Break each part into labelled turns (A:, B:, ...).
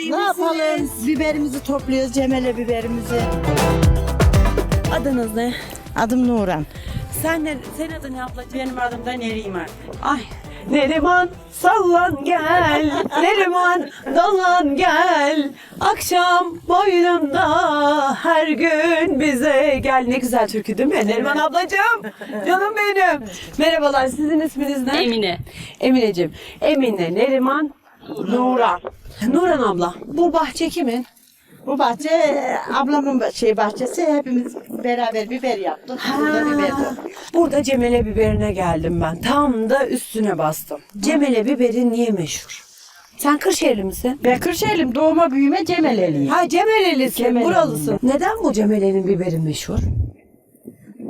A: iyi
B: Ne yapalım? Biberimizi topluyoruz, cemele biberimizi.
A: Adınız ne?
B: Adım Nuran.
A: Sen ne? Senin adın ne ablacığım?
C: Benim adım da Neriman.
A: Ay. Neriman sallan gel, Neriman dallan gel. Akşam boynunda her gün bize gel. Ne güzel türkü değil mi? Neriman ablacığım, canım benim. Merhabalar, sizin isminiz ne?
C: Emine.
A: Emineciğim. Emine, Neriman, Nuran. Nuran abla, bu bahçe kimin?
B: Bu bahçe e, ablamın ba- şey bahçesi. Hepimiz beraber biber yaptık. Burada biber topluyoruz.
A: Burada Cemile biberine geldim ben. Tam da üstüne bastım. Cemile biberi niye meşhur? Sen Kırşehirli misin?
C: Ben Kırşehir'im doğma büyüme Cemeleliyim.
A: Ha Cemelelisin,
C: Cemeleliyim
A: buralısın. Neden bu Cemele'nin biberi meşhur?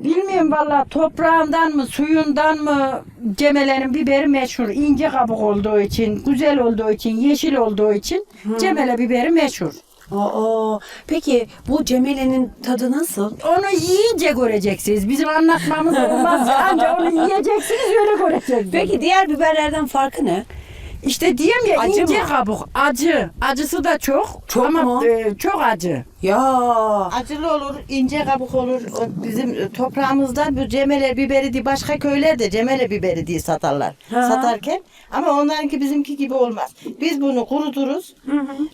C: Bilmiyorum valla toprağından mı suyundan mı Cemele'nin biberi meşhur. İnce kabuk olduğu için, güzel olduğu için, yeşil olduğu için Cemele biberi meşhur.
A: Aa, peki bu Cemele'nin tadı nasıl?
C: Onu yiyince göreceksiniz. Bizim anlatmamız olmaz. Ancak onu yiyeceksiniz öyle göreceksiniz.
A: Peki diğer biberlerden farkı ne?
C: İşte diyeyim ya
A: Acı
C: ince
A: mı?
C: kabuk, acı. Acısı da çok.
A: Çok
C: ama
A: mu?
C: e, çok acı.
A: Ya
B: Acılı olur, ince kabuk olur. O bizim toprağımızda bu cemele biberi diye başka köylerde cemele biberi diye satarlar.
A: Ha.
B: Satarken ama onlarınki bizimki gibi olmaz. Biz bunu kuruturuz,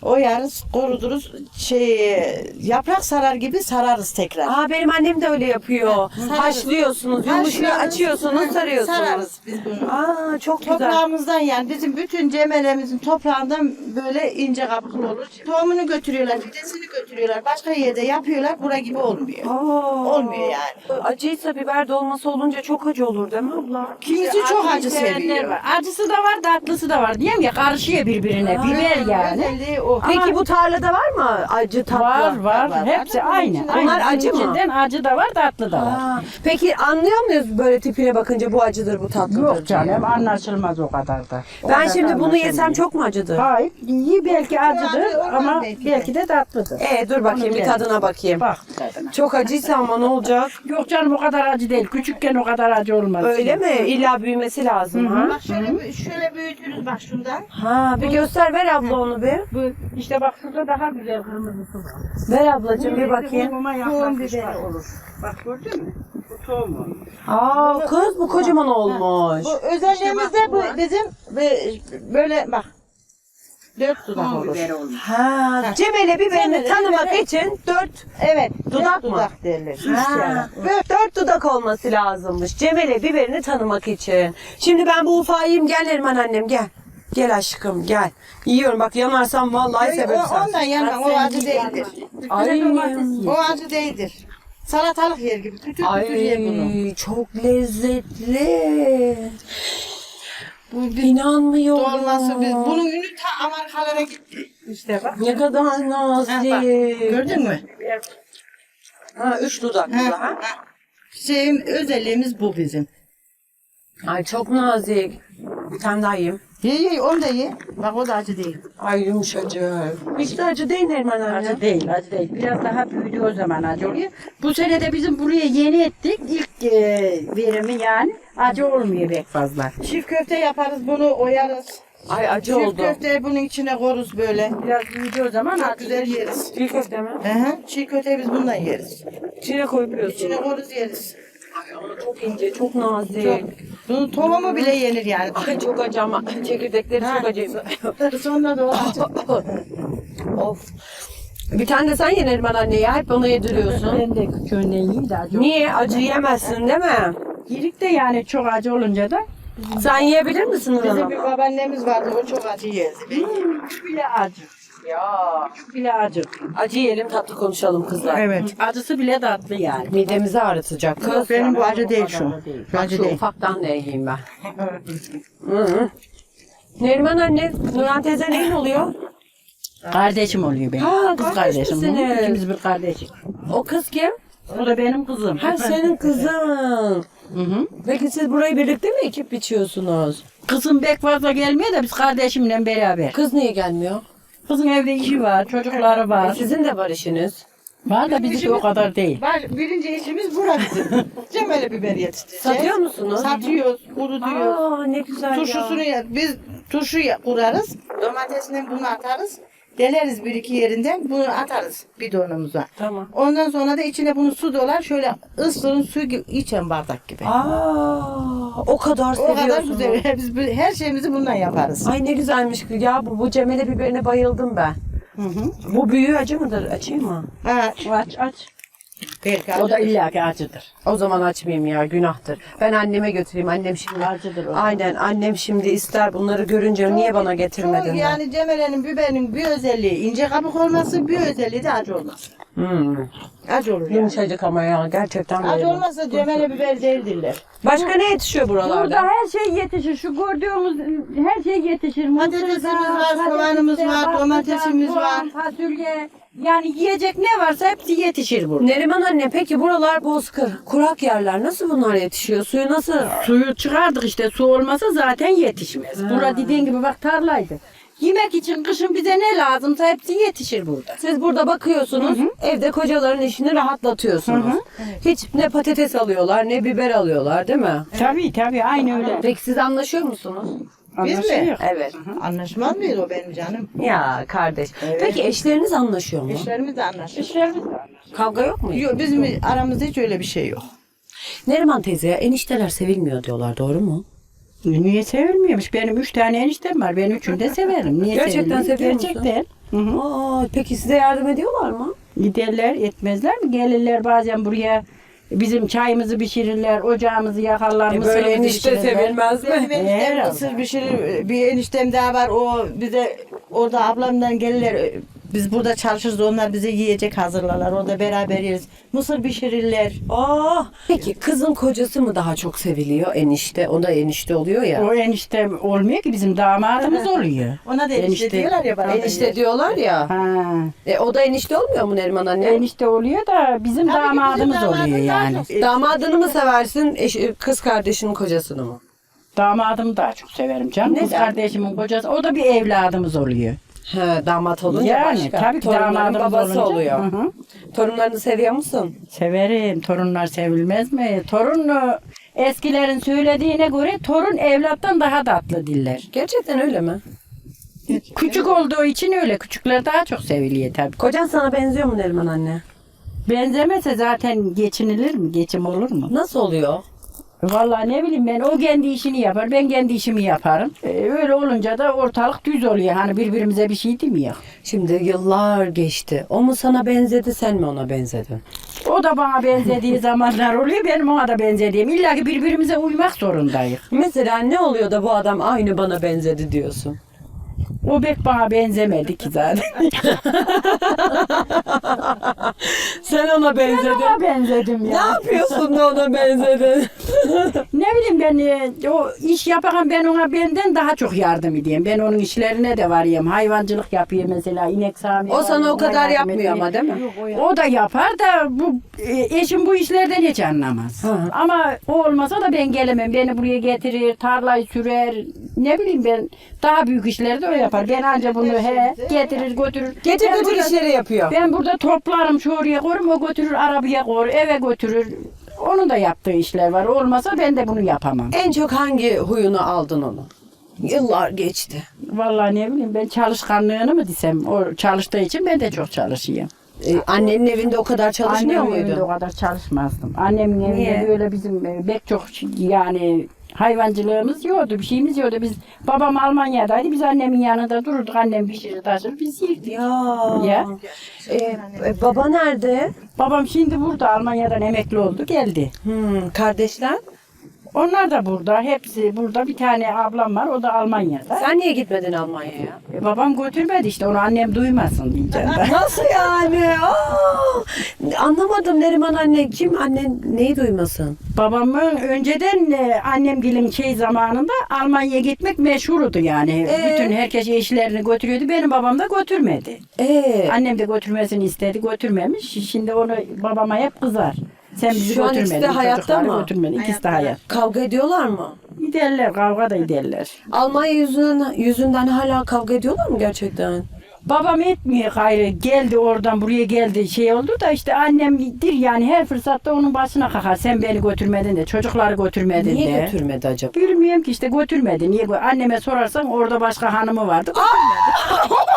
B: oyarız, kuruturuz. Şey yaprak sarar gibi sararız tekrar.
A: Aa, benim annem de öyle yapıyor.
B: Sararız.
A: Haşlıyorsunuz, yumuşuyor, açıyorsunuz, sarıyorsunuz.
B: Sararız biz bunu.
A: Aa, çok güzel.
B: Toprağımızdan yani bizim bütün cemelemizin toprağından böyle ince kabuklu olur. Tohumunu götürüyorlar, fidesini götürüyorlar. Başka yerde yapıyorlar. Bura gibi olmuyor.
A: Aa.
B: Olmuyor yani.
A: Acıysa biber dolması olunca çok acı olur değil mi abla?
B: Kimisi çok acı
C: sevenler
B: seviyor.
C: var. Acısı da var, tatlısı da var. Diyeyim ya karışıyor birbirine. Biber yani.
B: Özelliği o.
A: Peki bu tarlada var mı acı tatlı?
C: Var var.
B: var.
C: Hepsi aynı.
A: Onlar
C: Aynı.
A: acı mı?
C: İçinden acı da var, tatlı da var.
A: Aa, peki anlıyor muyuz böyle tipine bakınca bu acıdır bu tatlıdır?
C: Yok
A: diye?
C: canım anlaşılmaz o kadar da. O
A: Ben
C: kadar
A: şimdi bunu
C: anlaşılmıyor.
A: yesem çok mu acıdır?
C: Hayır. iyi belki acıdır
B: acı olmaz
C: ama
B: belki
C: belki,
B: de.
C: de tatlıdır.
A: Ee dur bakayım bir tadına bakayım.
C: Bak tadına.
A: Çok acıysa ama ne olacak?
C: Yok canım o kadar acı değil. Küçükken o kadar acı olmaz.
A: Öyle mi? İlla büyümesi lazım ha?
B: Bak şöyle, şöyle büyütürüz bak şundan.
A: Ha bir göster ver abla onu bir.
C: Bu işte bak şurada daha güzel kırmızısı var.
A: Ver ablacığım bir bakayım.
C: Tohuma
B: Tohum
C: yaklaşmış
B: biberi
C: bak.
B: olur.
C: Bak gördün mü? Bu tohumu.
A: Aa kız bu kocaman olmuş.
B: Bu özelliğimiz de bu bizim bu- böyle bak. Dört dudak
C: Tohum
B: olur.
C: biberi olmuş.
A: Ha, Cemile biberini
B: Cemile
A: tanımak
B: biberi-
A: için dört
B: Evet.
A: Dudak
B: dört
A: mı?
B: dudak derler.
A: Ha, dört, dört dudak olması lazımmış. Cemile biberini tanımak için. Şimdi ben bu yiyeyim. Gel Neriman annem gel. Gel aşkım gel. Yiyorum bak yanarsam vallahi
B: O,
A: sebepsen.
B: ondan yanma o acı değildir.
A: Ay,
B: O acı değildir. Salatalık yer gibi. Kütür kütür yer bunu.
A: ay çok lezzetli. Bu inanmıyorum.
B: Dolması biz. Bunun ünü ta Amerikalara gitti.
C: İşte bak.
A: Ne kadar
B: Ha, bak,
A: nazik.
B: Gördün mü?
A: Ha, üç dudak bu da, ha?
B: Şeyin özelliğimiz bu bizim.
A: Ay çok nazik. Bir tane daha yiyeyim.
B: Ye ye onu da ye. Bak o da acı değil.
A: Ay yumuşacık. Hiç de acı değil Neriman anne.
C: Acı değil, acı değil. Biraz daha büyüdü o zaman acı oluyor. Bu sene de bizim buraya yeni ettik. İlk e, verimi yani. Acı olmuyor pek fazla.
B: Çift köfte yaparız bunu oyarız.
A: Ay acı
B: Çift
A: oldu.
B: köfteyi bunun içine koruz böyle.
C: Biraz büyüdü o zaman
B: Çok
C: acı.
B: güzel yeriz.
A: Çiğ köfte mi?
B: Hı hı. Çiğ köfteyi biz bundan yeriz.
A: İçine koyuyorsun.
B: İçine koruz yeriz.
A: Ay ama çok ince, çok nazik.
B: Çok. Bunun tohumu bile yenir yani.
A: Ay çok acı ama çekirdekleri
B: Ha.
A: çok acıymış.
B: Sonra da o acı.
A: of. Bir tane de sen ye Neriman anne ya. Hep onu yediriyorsun.
C: Ben de küçüğünden yiyeyim de acı.
A: Niye? Acı yemezsin değil mi?
C: Yedik de yani çok acı olunca da
A: Sen yiyebilir misin
B: Bizim bir
A: abla?
B: babaannemiz vardı o çok acı yerdi.
C: şu bile acı.
A: Ya.
C: Bile acı.
A: Acı yiyelim tatlı konuşalım kızlar.
C: Evet. Acısı bile tatlı yani.
A: Midemizi ağrıtacak kız.
B: Benim bu acı değil şu. Şu acı
A: şu
B: değil.
A: ufaktan da yiyeyim ben. Hı hı. Neriman anne, Nurhan teyze neyin oluyor?
C: Kardeşim oluyor benim.
A: Ha,
C: Kız
A: kardeş
C: kardeşim. bu.
A: misiniz?
C: İkimiz bir kardeşim.
A: O kız kim?
C: O da benim kızım.
A: Ha senin kızın.
C: Hı hı.
A: Peki siz burayı birlikte mi ekip biçiyorsunuz?
C: Kızım pek fazla gelmiyor da biz kardeşimle beraber.
A: Kız niye gelmiyor?
C: Kızın evde işi var, çocukları
A: E,
C: var.
A: sizin de var işiniz.
C: Var da bizimki o kadar değil.
B: Var, birinci işimiz bura bizim. Cemeli biber yetiştireceğiz.
A: Satıyor musunuz?
B: Satıyoruz, kurutuyoruz.
A: Aa ne güzel
B: Turşusunu
A: ya.
B: ya. biz turşu ya- kurarız. Domatesini bunu atarız. Deleriz bir iki yerinden bunu atarız bidonumuza.
A: Tamam.
B: Ondan sonra da içine bunu su dolar şöyle ısırın su içen bardak gibi.
A: Aa, o kadar
B: o
A: seviyorsunuz.
B: kadar güzel. Biz her şeyimizi bundan yaparız.
A: Ay ne güzelmiş ya bu, bu cemele biberine bayıldım ben.
B: Hı hı.
A: Bu büyüğü acı mıdır? Açayım mı?
B: Ha,
C: Aç aç.
B: Belki
C: O da
B: acıdır.
C: illaki acıdır.
A: O zaman açmayayım ya günahtır. Ben anneme götüreyim. Annem şimdi
C: Acıdır o.
A: Aynen annem şimdi ister bunları görünce niye bana getirmedin?
B: Çok
A: der.
B: yani cemelenin biberinin bir özelliği ince kabuk olması, bir özelliği de acı olması.
A: Hmm.
B: Acı olur yani.
A: Yumuşacık ama ya gerçekten
B: Acı
A: böyle.
B: olmazsa cemele biber değildirler.
A: Başka ne yetişiyor
C: Burada
A: buralarda?
C: her şey yetişir. Şu gördüğümüz her şey yetişir.
B: Patatesimiz var, soğanımız var, domatesimiz
C: soğan, Fasulye. Yani yiyecek ne varsa hepsi yetişir burada.
A: Neriman anne peki buralar bozkır, kurak yerler. Nasıl bunlar yetişiyor? Suyu nasıl?
C: Suyu çıkardık işte su olmasa zaten yetişmez. Burada dediğin gibi bak tarlaydı. Yemek için kışın bize ne lazımsa hepsi yetişir burada.
A: Siz burada bakıyorsunuz, evde kocaların işini rahatlatıyorsunuz. Hiç ne patates alıyorlar, ne biber alıyorlar değil mi?
C: Tabii tabii aynı öyle.
A: Peki siz anlaşıyor musunuz?
B: Biz mi?
C: Anlaşılıyor.
A: Evet.
B: Anlaşmaz mıyız o benim canım?
A: Ya kardeş. Peki eşleriniz anlaşıyor mu?
B: Eşlerimiz de anlaşır.
C: İşlerimiz de
A: Kavga yok mu?
B: Yok bizim aramızda hiç öyle bir şey yok.
A: Neriman teyze enişteler sevilmiyor diyorlar doğru mu?
C: Niye sevilmiyormuş? Benim üç tane eniştem var. Ben üçünü de severim. Niye
A: Gerçekten
C: sevilmiyor?
A: seviyor musun?
C: Gerçekten. Hı hı.
A: Aa, peki size yardım ediyorlar mı?
C: Giderler etmezler mi? Gelirler bazen buraya bizim çayımızı pişirirler, ocağımızı yakarlar,
A: E
C: mısırımızı
A: böyle enişte sevilmez mi?
B: Benim eniştem
C: Herhalde.
B: mısır pişirir. Bir eniştem daha var. O bize orada ablamdan gelirler. Biz burada çalışırız. Onlar bize yiyecek hazırlarlar. Orada beraber yeriz. Mısır pişirirler.
A: Aa, peki kızın kocası mı daha çok seviliyor enişte? O da enişte oluyor ya.
C: O enişte olmuyor ki bizim damadımız oluyor.
B: Ona da enişte,
C: Enişte-
B: diyorlar ya bana.
A: Enişte diyorlar ya.
C: Ha.
A: E, o da enişte olmuyor mu Neriman anne?
C: Enişte oluyor da bizim
B: Tabii ki bizim
C: damadımız oluyor
B: daha
C: yani.
B: çok-
A: Damadını mı seversin, eş, kız kardeşinin kocasını mı?
C: Damadımı daha çok severim canım. Kız kardeşimin kocası. O da bir evladımız oluyor.
A: He, damat olunca
C: yani
A: başka.
C: tabii ki
A: Torunların
C: damadımız
A: babası
C: olunca.
A: oluyor.
C: Hı hı.
A: Torunlarını seviyor musun?
C: Severim. Torunlar sevilmez mi? Torun e, eskilerin söylediğine göre torun evlattan daha tatlı diller.
A: Gerçekten öyle mi?
C: Küçük olduğu için öyle. Küçükler daha çok seviliyor tabii.
A: Kocan sana benziyor mu Neriman anne?
C: Benzemese zaten geçinilir mi? Geçim olur mu?
A: Nasıl oluyor?
C: Vallahi ne bileyim ben o kendi işini yapar ben kendi işimi yaparım. Ee, öyle olunca da ortalık düz oluyor. Hani birbirimize bir şey demiyor.
A: Şimdi yıllar geçti. O mu sana benzedi, sen mi ona benzedin?
C: O da bana benzediği zamanlar oluyor. Benim ona da benzediğim. İlla ki birbirimize uymak zorundayız.
A: Mesela ne oluyor da bu adam aynı bana benzedi diyorsun?
C: O pek bana benzemedi ki zaten.
A: Sen ona benzedin.
C: Ona benzedim
A: Ne
C: ya.
A: yapıyorsun da ona benzedin?
C: Ne bileyim ben e, o iş yaparken ben ona benden daha çok yardım edeyim. Ben onun işlerine de varayım. Hayvancılık yapıyor mesela inek sağmıyor.
A: O sana o kadar yapmıyor ama değil mi?
C: O da yapar da bu e, eşim bu işlerden hiç anlamaz.
A: Hı.
C: Ama o olmasa da ben gelemem. Beni buraya getirir, tarlayı sürer. Ne bileyim ben daha büyük işleri de o yapar. Ben anca bunu he getirir götürür.
A: Getir
C: Ben
A: götür
C: burada-
A: işleri yapıyor.
C: Ben burada toplarım şu oraya koyarım o götürür arabaya koyar eve götürür. Onun da yaptığı işler var. Olmasa ben de bunu yapamam.
A: En çok hangi huyunu aldın onu? Yıllar geçti.
C: Vallahi ne bileyim ben çalışkanlığını mı desem o çalıştığı için ben de çok çalışıyorum.
A: Ee, annenin evinde o kadar çalışmıyor
C: Annemin evinde o kadar çalışmazdım. Annemin evinde
A: Niye?
C: böyle bizim e, pek çok yani hayvancılığımız yoktu, bir şeyimiz yoktu. Biz babam Almanya'daydı. Biz annemin yanında dururduk. Annem pişirir taşır. Biz yerdik.
A: Ya.
C: Ya.
A: Ee, e, baba nerede?
C: Babam şimdi burada Almanya'dan emekli oldu geldi.
A: Hmm, kardeşler?
C: Onlar da burada. Hepsi burada. Bir tane ablam var. O da Almanya'da.
A: Sen niye gitmedin Almanya'ya?
C: E, babam götürmedi işte. Onu annem duymasın diyeceğim ben.
A: Nasıl yani? Aa, anlamadım Neriman anne. Kim annen neyi duymasın?
C: Babamın önceden e, annemgilin şey zamanında Almanya'ya gitmek meşhurdu yani.
A: Ee?
C: Bütün herkes eşlerini götürüyordu. Benim babam da götürmedi.
A: Ee,
C: Annem de götürmesini istedi, götürmemiş. Şimdi onu babama hep kızar. Sen bizi
A: Şu an ikisi
C: götürmedin.
A: de hayatta
C: çocukları
A: mı?
C: Götürmedin. İkisi de hayat.
A: kavga ediyorlar mı?
C: Giderler, kavga da giderler.
A: Almanya yüzünden, yüzünden hala kavga ediyorlar mı gerçekten?
C: Babam etmiyor gayrı. Geldi oradan buraya geldi şey oldu da işte annemdir yani her fırsatta onun başına kakar. Sen beni götürmedin de çocukları götürmedin
A: Niye
C: de.
A: götürmedi acaba?
C: Bilmiyorum ki işte götürmedi. Niye gö- Anneme sorarsan orada başka hanımı vardı. Götürmedi.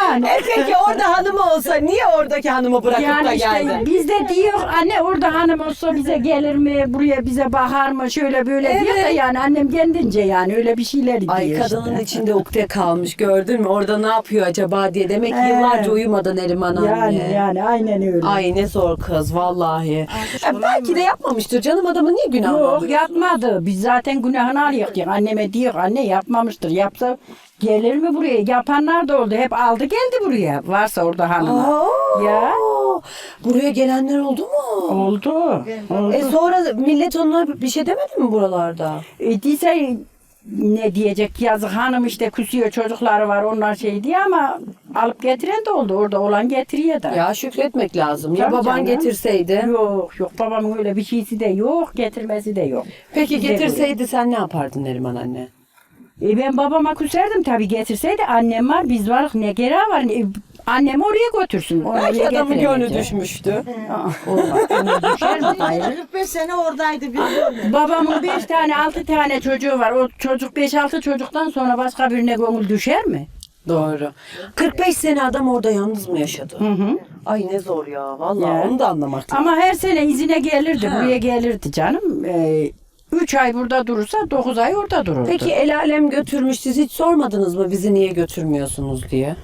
C: yani.
A: E peki orada hanım olsa niye oradaki hanımı bırakıp
C: Yani
A: da
C: işte
A: geldin?
C: biz de diyor anne orada hanım olsa bize gelir mi buraya bize bakar mı şöyle böyle diyor da
A: Evet.
C: yani annem kendince yani öyle bir şeyler diyor
A: Ay
C: işte.
A: kadının içinde ukde kalmış gördün mü? Orada ne yapıyor acaba diye. Demek ki yıllarca uyumadı Neriman anne.
C: Yani yani aynen öyle.
A: Ay ne zor kız vallahi. Ya belki de yapmamıştır canım adamın niye günahını
C: Yok
A: alıyorsun?
C: yapmadı. Biz zaten günahını alıyoruz. Anneme diyor anne yapmamıştır. Yapsa gelir mi buraya? Yapanlar da oldu. Hep aldı geldi buraya. Varsa orada hanıma.
A: Aa,
C: Ya.
A: Buraya gelenler oldu mu?
C: Oldu. oldu.
A: E sonra millet ona bir şey demedi mi buralarda?
C: E, diyse ne diyecek yazık hanım işte küsüyor çocukları var onlar şey diye ama alıp getiren de oldu orada olan getiriyor da.
A: Ya şükretmek lazım. Ya
C: Tabii
A: baban
C: canım.
A: getirseydi.
C: Yok yok babamın öyle bir şeysi de yok getirmesi de yok.
A: Peki
C: Bize
A: getirseydi sen ne yapardın Neriman anne?
C: E ben babama küserdim tabii getirseydi annem var biz varız ne gereği var e, annem oraya götürsün. Oraya
A: Belki adamın gönlü düşmüştü.
B: 45 sene oradaydı biz görmedik.
C: Babamın beş tane altı tane çocuğu var. O çocuk beş altı çocuktan sonra başka birine gönül düşer mi?
A: Doğru. 45 sene adam orada yalnız mı yaşadı?
C: Hı hı.
A: Ay ne zor ya. Vallahi
C: Ya.
A: onu da anlamak lazım.
C: Ama her sene izine gelirdi.
A: Ha.
C: Buraya gelirdi canım. Ee, üç ay burada durursa dokuz ay orada dururdu.
A: Peki el alem götürmüş siz hiç sormadınız mı bizi niye götürmüyorsunuz diye?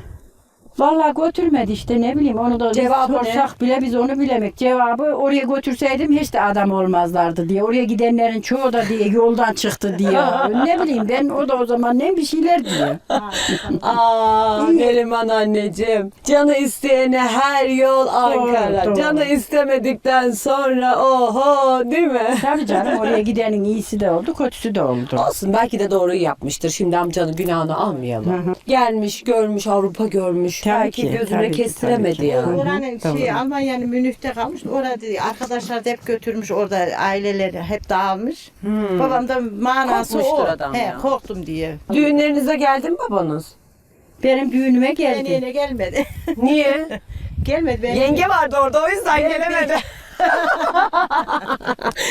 C: Vallahi götürmedi işte ne bileyim onu da
A: Cevabı
C: Cevabı sorsak bile biz onu bilemek. Cevabı oraya götürseydim hiç de adam olmazlardı diye. Oraya gidenlerin çoğu da diye yoldan çıktı diye. ne bileyim ben o da o zaman ne bir şeyler diyor.
A: Aa Neriman anneciğim. Canı isteyene her yol Ankara.
C: doğru.
A: Canı istemedikten sonra oho değil mi?
C: Tabii canım oraya gidenin iyisi de oldu kötüsü de oldu.
A: Olsun belki de doğruyu yapmıştır. Şimdi amcanın günahını almayalım. Gelmiş, görmüş, Avrupa görmüş.
C: Tabii
A: belki
C: ki,
A: gözüne
C: tabii ki,
A: kestiremedi
C: tabii ki.
A: ya.
B: Oranın
C: Tamam.
B: şey Almanya'nın Münih'te kalmış. Orada arkadaşlar da hep götürmüş orada aileleri hep dağılmış. Babam da manası
A: Korkmuştur
B: o.
A: adam
B: He,
A: ya.
B: korktum diye.
A: Düğünlerinize geldi mi babanız?
C: Benim düğünüme geldi.
B: yine gelmedi.
A: Niye?
B: gelmedi. Ben
A: Yenge vardı orada o yüzden gelemedi.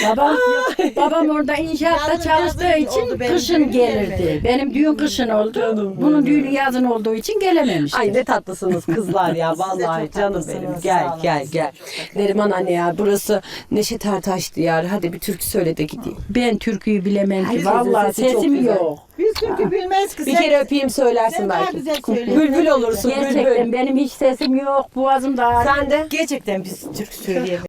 C: Babam, babam orada inşaatta çalıştığı için kışın gelirdi. Benim düğün kışın oldu. Bunun düğünü yazın olduğu için gelememişti.
A: Ay ne tatlısınız kızlar ya vallahi canım benim. Gel gel gel. Neriman anne ya burası Neşet Ertaş diyarı. Hadi bir türkü söyle de gideyim.
C: Ben türküyü bilemem ki. Vallahi
A: sesi çok
C: sesim
A: güzel.
C: yok.
B: Biz çünkü bilmez ki.
A: Bir
B: sen-
A: kere öpeyim söylersin
B: sen daha
A: belki.
B: güzel söylüyorsun.
A: Bülbül olursun
C: Gerçekten benim hiç sesim yok. Boğazım da ağrıyor.
A: Sen de.
B: Gerçekten biz Türk söyleyemeyiz.